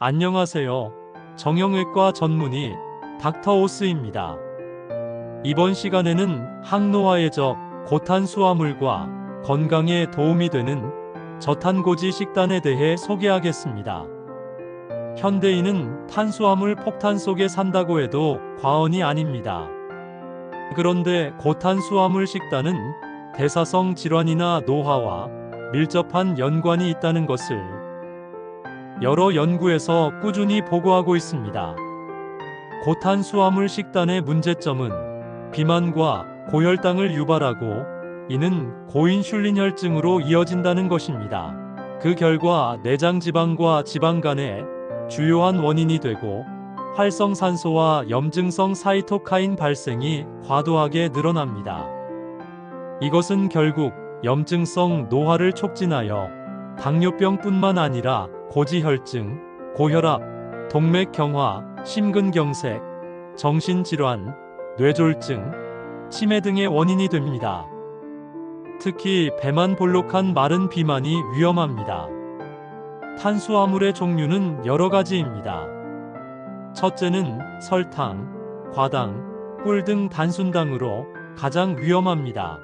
안녕하세요. 정형외과 전문의 닥터오스입니다. 이번 시간에는 항노화해적 고탄수화물과 건강에 도움이 되는 저탄고지 식단에 대해 소개하겠습니다. 현대인은 탄수화물 폭탄 속에 산다고 해도 과언이 아닙니다. 그런데 고탄수화물 식단은 대사성 질환이나 노화와 밀접한 연관이 있다는 것을 여러 연구에서 꾸준히 보고하고 있습니다. 고탄수화물 식단의 문제점은 비만과 고혈당을 유발하고 이는 고인슐린혈증으로 이어진다는 것입니다. 그 결과 내장 지방과 지방 간의 주요한 원인이 되고 활성산소와 염증성 사이토카인 발생이 과도하게 늘어납니다. 이것은 결국 염증성 노화를 촉진하여 당뇨병뿐만 아니라 고지혈증, 고혈압, 동맥경화, 심근경색, 정신질환, 뇌졸중, 치매 등의 원인이 됩니다. 특히 배만 볼록한 마른 비만이 위험합니다. 탄수화물의 종류는 여러 가지입니다. 첫째는 설탕, 과당, 꿀 등 단순당으로 가장 위험합니다.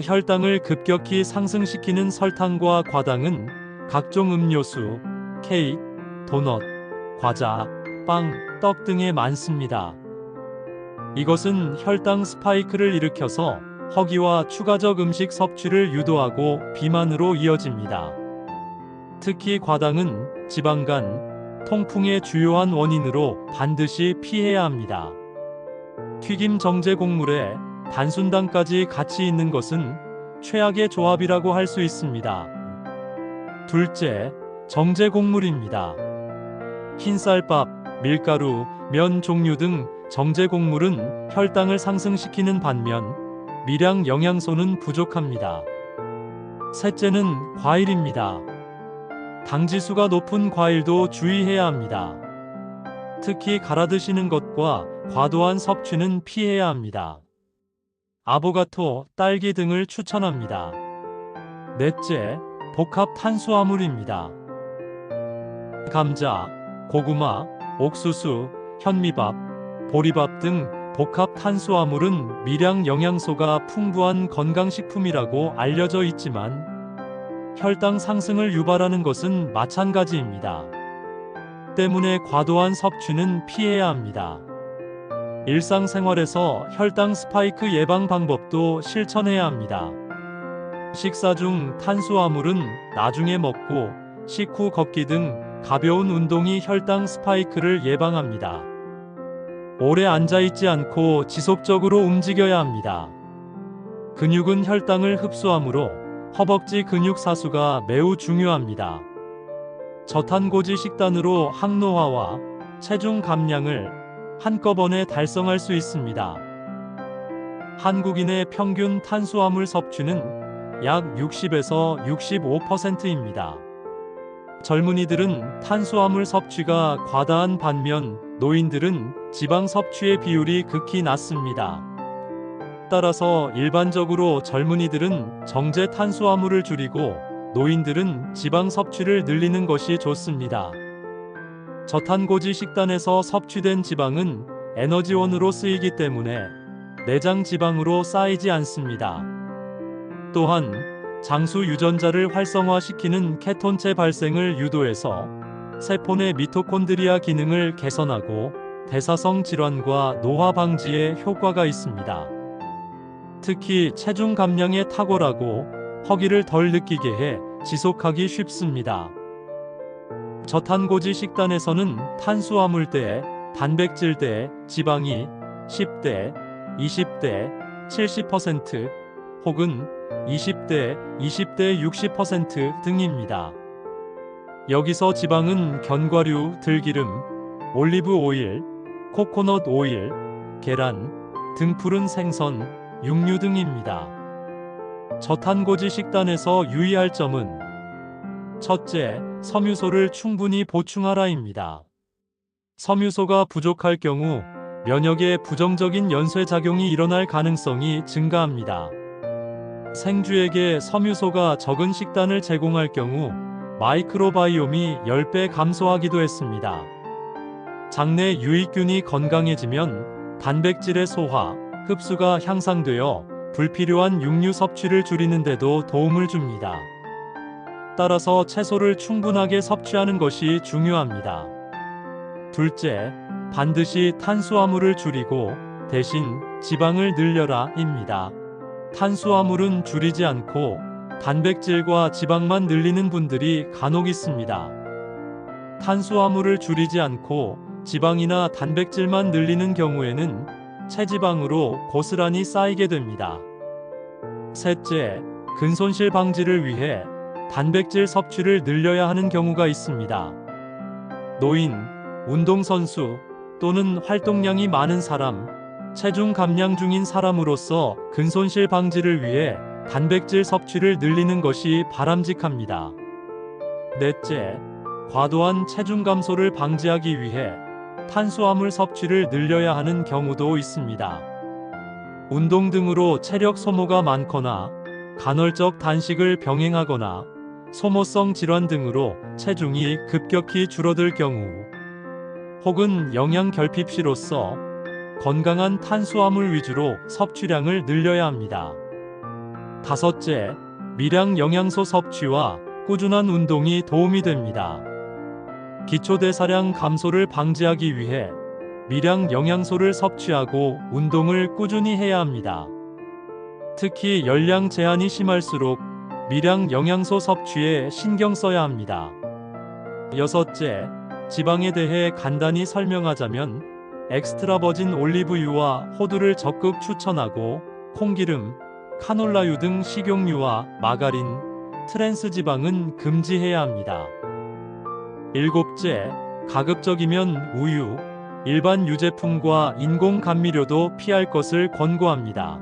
혈당을 급격히 상승시키는 설탕과 과당은 각종 음료수, 케이크, 도넛, 과자, 빵, 떡 등에 많습니다. 이것은 혈당 스파이크를 일으켜서 허기와 추가적 음식 섭취를 유도하고 비만으로 이어집니다. 특히 과당은 지방간, 통풍의 주요한 원인으로 반드시 피해야 합니다. 튀김 정제 곡물에 단순당까지 같이 있는 것은 최악의 조합이라고 할 수 있습니다. 둘째, 정제 곡물입니다. 흰쌀밥, 밀가루, 면 종류 등 정제 곡물은 혈당을 상승시키는 반면 미량 영양소는 부족합니다. 셋째는 과일입니다. 당지수가 높은 과일도 주의해야 합니다. 특히 갈아 드시는 것과 과도한 섭취는 피해야 합니다. 아보가토, 딸기 등을 추천합니다. 넷째, 복합 탄수화물입니다. 감자, 고구마, 옥수수, 현미밥, 보리밥 등 복합 탄수화물은 미량 영양소가 풍부한 건강식품이라고 알려져 있지만 혈당 상승을 유발하는 것은 마찬가지입니다. 때문에 과도한 섭취는 피해야 합니다. 일상생활에서 혈당 스파이크 예방 방법도 실천해야 합니다. 식사 중 탄수화물은 나중에 먹고 식후 걷기 등 가벼운 운동이 혈당 스파이크를 예방합니다. 오래 앉아있지 않고 지속적으로 움직여야 합니다. 근육은 혈당을 흡수하므로 허벅지 근육 사수가 매우 중요합니다. 저탄고지 식단으로 항노화와 체중 감량을 한꺼번에 달성할 수 있습니다. 한국인의 평균 탄수화물 섭취는 약 60에서 65%입니다. 젊은이들은 탄수화물 섭취가 과다한 반면 노인들은 지방 섭취의 비율이 극히 낮습니다. 따라서 일반적으로 젊은이들은 정제 탄수화물을 줄이고 노인들은 지방 섭취를 늘리는 것이 좋습니다. 저탄고지 식단에서 섭취된 지방은 에너지원으로 쓰이기 때문에 내장 지방으로 쌓이지 않습니다. 또한 장수 유전자를 활성화시키는 케톤체 발생을 유도해서 세포 내 미토콘드리아 기능을 개선하고 대사성 질환과 노화 방지에 효과가 있습니다. 특히 체중 감량에 탁월하고 허기를 덜 느끼게 해 지속하기 쉽습니다. 저탄고지 식단에서는 탄수화물 대, 단백질 대, 지방이 10대, 20대, 70% 혹은 20대, 20대 60% 등입니다. 여기서 지방은 견과류, 들기름, 올리브 오일, 코코넛 오일, 계란, 등 푸른 생선, 육류 등입니다. 저탄고지 식단에서 유의할 점은 첫째, 섬유소를 충분히 보충하라입니다. 섬유소가 부족할 경우 면역에 부정적인 연쇄작용이 일어날 가능성이 증가합니다. 생주에게 섬유소가 적은 식단을 제공할 경우 마이크로바이옴이 10배 감소하기도 했습니다. 장내 유익균이 건강해지면 단백질의 소화, 흡수가 향상되어 불필요한 육류 섭취를 줄이는데도 도움을 줍니다. 따라서 채소를 충분하게 섭취하는 것이 중요합니다. 둘째, 반드시 탄수화물을 줄이고 대신 지방을 늘려라 입니다. 탄수화물은 줄이지 않고 단백질과 지방만 늘리는 분들이 간혹 있습니다. 탄수화물을 줄이지 않고 지방이나 단백질만 늘리는 경우에는 체지방으로 고스란히 쌓이게 됩니다. 셋째, 근손실 방지를 위해 단백질 섭취를 늘려야 하는 경우가 있습니다. 노인, 운동선수 또는 활동량이 많은 사람, 체중 감량 중인 사람으로서 근손실 방지를 위해 단백질 섭취를 늘리는 것이 바람직합니다. 넷째, 과도한 체중 감소를 방지하기 위해 탄수화물 섭취를 늘려야 하는 경우도 있습니다. 운동 등으로 체력 소모가 많거나 간헐적 단식을 병행하거나 소모성 질환 등으로 체중이 급격히 줄어들 경우 혹은 영양 결핍시로서 건강한 탄수화물 위주로 섭취량을 늘려야 합니다. 다섯째, 미량 영양소 섭취와 꾸준한 운동이 도움이 됩니다. 기초대사량 감소를 방지하기 위해 미량 영양소를 섭취하고 운동을 꾸준히 해야 합니다. 특히 열량 제한이 심할수록 미량 영양소 섭취에 신경 써야 합니다. 여섯째, 지방에 대해 간단히 설명하자면 엑스트라 버진 올리브유와 호두를 적극 추천하고 콩기름, 카놀라유 등 식용유와 마가린, 트랜스 지방은 금지해야 합니다. 일곱째, 가급적이면 우유, 일반 유제품과 인공 감미료도 피할 것을 권고합니다.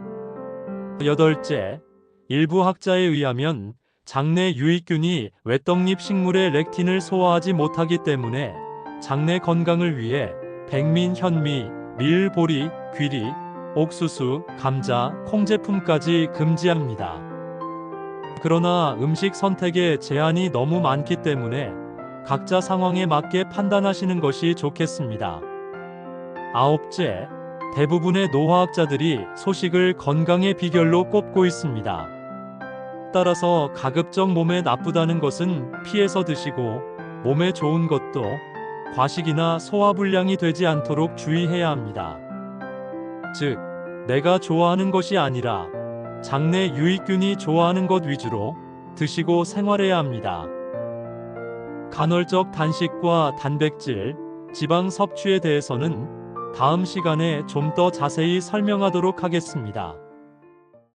여덟째, 일부 학자에 의하면 장내 유익균이 외떡잎 식물의 렉틴을 소화하지 못하기 때문에 장내 건강을 위해 백민, 현미, 밀, 보리, 귀리, 옥수수, 감자, 콩 제품까지 금지합니다. 그러나 음식 선택에 제한이 너무 많기 때문에 각자 상황에 맞게 판단하시는 것이 좋겠습니다. 아홉째, 대부분의 노화학자들이 소식을 건강의 비결로 꼽고 있습니다. 따라서 가급적 몸에 나쁘다는 것은 피해서 드시고 몸에 좋은 것도 과식이나 소화불량이 되지 않도록 주의해야 합니다. 즉, 내가 좋아하는 것이 아니라 장내 유익균이 좋아하는 것 위주로 드시고 생활해야 합니다. 간헐적 단식과 단백질, 지방 섭취에 대해서는 다음 시간에 좀 더 자세히 설명하도록 하겠습니다.